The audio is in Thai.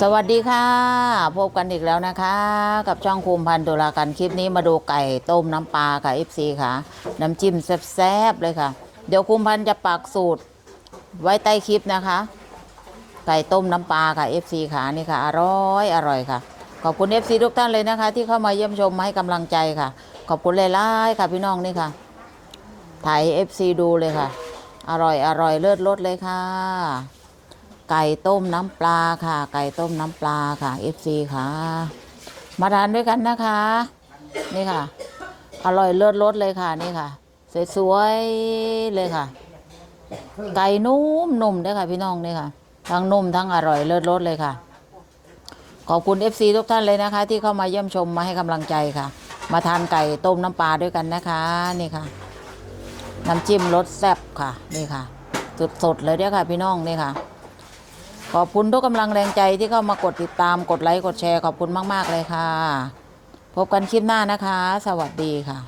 สวัสดีค่ะ พบกันอีกแล้วนะคะ กับช่องคุมพันธุ์ตุลากันคลิปนี้มาดูไก่ต้มน้ำปลาค่ะ FC ค่ะ น้ำจิ้มแซ่บๆเลยค่ะ เดี๋ยวคุมพันธุ์จะปักสูตรไว้ใต้คลิปนะคะ ไก่ต้มน้ำปลาค่ะ FC ค่ะนี่ค่ะ อร่อยอร่อยค่ะ ขอบคุณ FC ทุกท่านเลยนะคะ ที่เข้ามาเยี่ยมชมมาให้กำลังใจค่ะ ขอบคุณหลายๆค่ะพี่น้องนี่ค่ะถ่าย FC ดูเลยค่ะ อร่อยอร่อยเลิศรสเลยค่ะ ไก่ต้มน้ำปลาค่ะ ไก่ต้มน้ำปลาค่ะ FC ค่ะ มาทานด้วยกันนะคะ นี่ค่ะ อร่อยเลิศรสเลยค่ะนี่ค่ะ สวยๆเลยค่ะ ไก่นุ่มนุ่มด้วยค่ะ พี่น้องนี่ค่ะ ทั้งนุ่มทั้งอร่อยเลิศรสเลยค่ะ ขอบคุณ FC ทุกท่านเลยนะคะ ที่เข้ามาเยี่ยมชมมาให้กำลังใจค่ะ มาทานไก่ต้มน้ำปลาด้วยกันนะคะนี่ค่ะ น้ำจิ้มรสแซ่บค่ะนี่ค่ะสดๆเลยเด้อค่ะ พี่น้องนี่ค่ะ ขอบคุณทุกกำลังแรงใจที่เข้ามากดติดตามกดไลค์กดแชร์ขอบคุณมาก ๆ เลยค่ะ พบกันคลิปหน้านะคะ สวัสดีค่ะ